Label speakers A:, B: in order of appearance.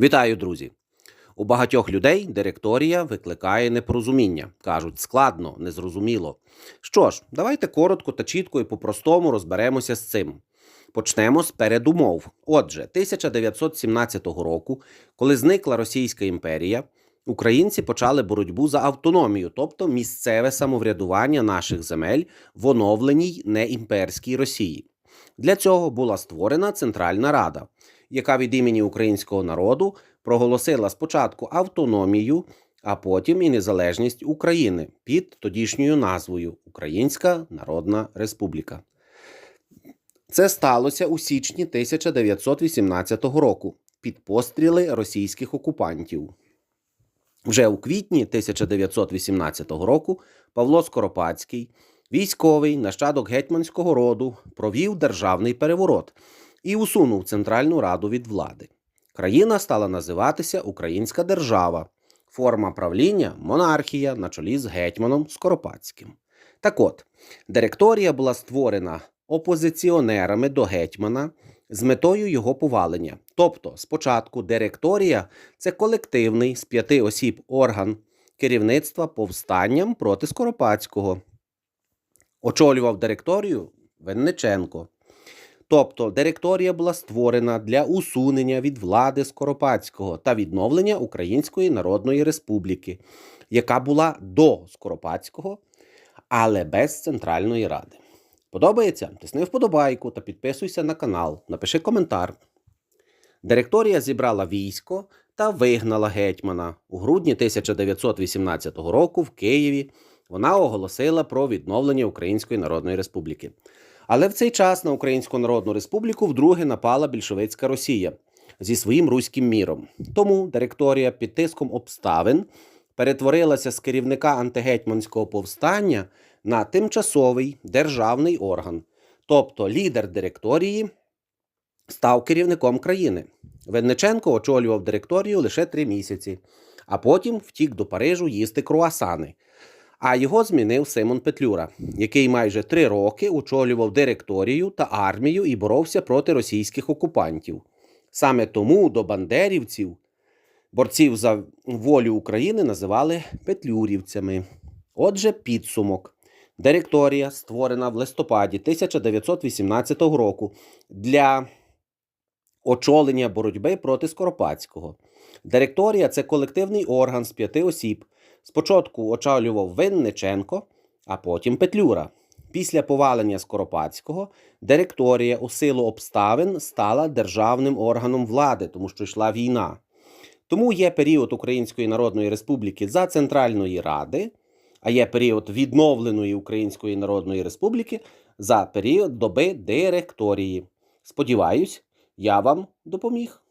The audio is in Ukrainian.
A: Вітаю, друзі! У багатьох людей директорія викликає непорозуміння. Кажуть, складно, незрозуміло. Що ж, давайте коротко та чітко і по-простому розберемося з цим. Почнемо з передумов. Отже, 1917 року, коли зникла Російська імперія, українці почали боротьбу за автономію, тобто місцеве самоврядування наших земель в оновленій неімперській Росії. Для цього була створена Центральна Рада, яка від імені українського народу проголосила спочатку автономію, а потім і незалежність України під тодішньою назвою Українська Народна Республіка. Це сталося у січні 1918 року під постріли російських окупантів. Вже у квітні 1918 року Павло Скоропадський, військовий нащадок гетьманського роду, провів державний переворот і усунув Центральну Раду від влади. Країна стала називатися Українська держава, форма правління монархія на чолі з гетьманом Скоропадським. Так от, директорія була створена опозиціонерами до гетьмана з метою його повалення. Тобто, спочатку директорія це колективний з п'яти осіб орган керівництва повстанням проти Скоропадського. Очолював директорію Винниченко. Тобто директорія була створена для усунення від влади Скоропадського та відновлення Української Народної Республіки, яка була до Скоропадського, але без Центральної Ради. Подобається? Тисни вподобайку та підписуйся на канал, напиши коментар. Директорія зібрала військо та вигнала гетьмана. У грудні 1918 року в Києві вона оголосила про відновлення Української Народної Республіки. Але в цей час на Українську Народну Республіку вдруге напала більшовицька Росія зі своїм руським міром. Тому директорія під тиском обставин перетворилася з керівника антигетьманського повстання на тимчасовий державний орган, тобто лідер директорії став керівником країни. Винниченко очолював директорію лише три місяці, а потім втік до Парижу їсти круасани. А його змінив Симон Петлюра, який майже три роки очолював директорію та армію і боровся проти російських окупантів. Саме тому до бандерівців, борців за волю України, називали петлюрівцями. Отже, підсумок. Директорія, створена в листопаді 1918 року для очолення боротьби проти Скоропадського. Директорія це колективний орган з п'яти осіб. Спочатку очолював Винниченко, а потім Петлюра. Після повалення Скоропадського директорія у силу обставин стала державним органом влади, тому що йшла війна. Тому є період Української Народної Республіки за Центральної Ради, а є період відновленої Української Народної Республіки за період доби директорії. Сподіваюсь, я вам допоміг.